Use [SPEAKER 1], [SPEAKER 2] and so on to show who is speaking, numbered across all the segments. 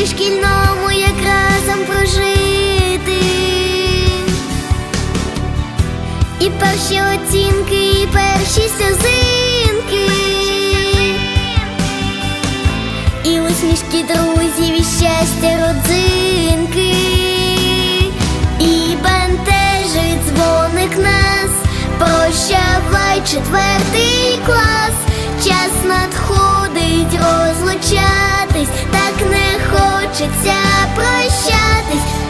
[SPEAKER 1] Світі шкільному як разом прожити. І перші оцінки, і перші сльозинки. І усмішки друзів, і щастя родзинки. І бентежить дзвоник нас. Прощавай четвертий клас. Час надходить розлучатись, так не хочеться прощатись,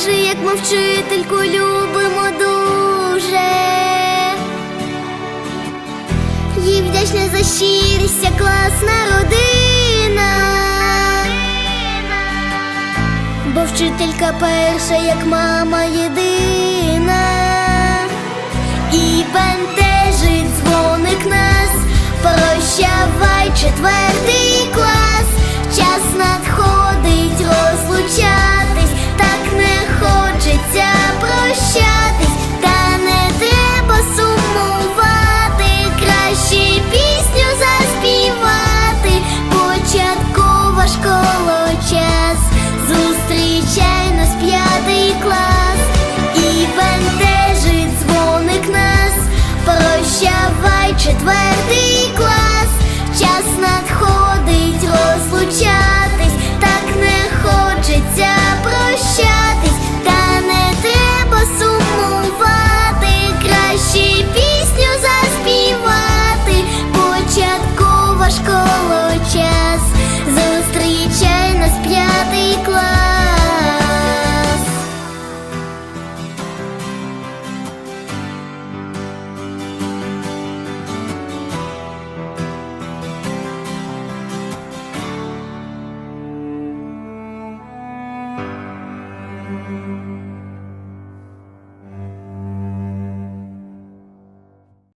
[SPEAKER 1] Скажи, як ми вчительку любимо дуже. Їй вдячна за щирість, ця класна родина. Бо вчителька перша, як мама єдина. І бентежить бентежить thank you